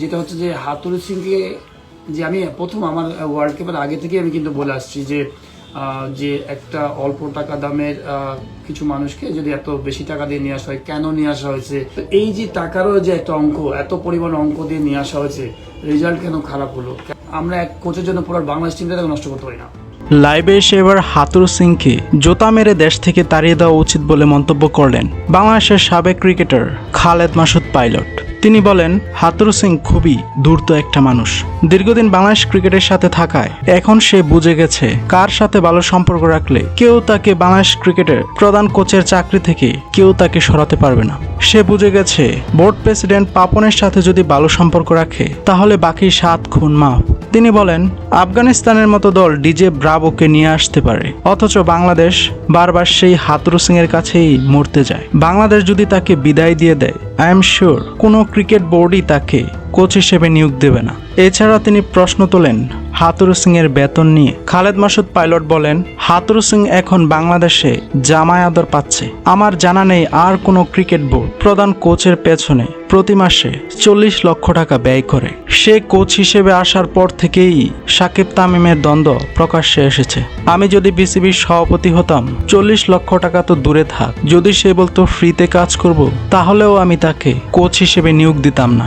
যেটা হচ্ছে যে হাতুরু সিংকে যে আমি প্রথম আমার ওয়ার্ল্ড কাপের আগে থেকে আমি কিন্তু বলে আসছি যে যে একটা অল্প টাকা দামের কিছু মানুষকে যদি এত বেশি টাকা দিয়ে নিয়ে আসা হয়, কেন নিয়ে আসা হয়েছে? এই যে টাকারও যে একটা অঙ্ক, এত পরিমাণ অঙ্ক দিয়ে নিয়ে আসা হয়েছে রেজাল্ট কেন খারাপ হলো? আমরা এক কোচের জন্য পুরো বাংলাদেশ টিমটাকে নষ্ট করতে পারি না। লাইভে এসে এবার হাতুর সিংকে জোতা মেরে দেশ থেকে তাড়িয়ে দেওয়া উচিত বলে মন্তব্য করলেন বাংলাদেশের সাবেক ক্রিকেটার খালেদ মাসুদ পাইলট। তিনি বলেন, হাতর সিং খুবই দূরত একটা মানুষ। দীর্ঘদিন বাংলাদেশ ক্রিকেটের সাথে থাকায় এখন সে বুঝে গেছে কার সাথে ভালো সম্পর্ক রাখলে কেউ তাকে বাংলাদেশ ক্রিকেটের প্রধান কোচের চাকরি থেকে কেউ তাকে সরাতে পারবে না। সে বুঝে গেছে, বোর্ড প্রেসিডেন্ট পাপনের সাথে যদি ভালো সম্পর্ক রাখে, তাহলে বাকি সাত খুন মাফ। তিনি বলেন, আফগানিস্তানের মতো দল ডিজে ব্রাভোকে নিয়ে আসতে পারে, অথচ বাংলাদেশ বারবার সেই হাতরু সিং এর কাছেই মরতে যায়। বাংলাদেশ যদি তাকে বিদায় দিয়ে দেয় আই এম শিওর কোনো ক্রিকেট বোর্ডই তাকে কোচ হিসেবে নিয়োগ দেবে না। এছাড়া তিনি প্রশ্ন তোলেন হাতুরু সিং এর বেতন নিয়ে খালেদ মাসুদ পাইলট বলেন, হাতুরু সিং এখন বাংলাদেশে জামায় আদর পাচ্ছে। আমার জানা নেই আর কোনো ক্রিকেট বোর্ড প্রধান কোচের পেছনে প্রতি মাসে চল্লিশ লক্ষ টাকা ব্যয় করে। সে কোচ হিসেবে আসার পর থেকেই সাকিব তামিমের দ্বন্দ্ব প্রকাশ্যে এসেছে। আমি যদি বিসিবির সভাপতি হতাম, চল্লিশ লক্ষ টাকা তো দূরে থাক। যদি সে বলতো, ফ্রিতে কাজ করব, তাহলেও আমি তাকে কোচ হিসেবে নিয়োগ দিতাম না।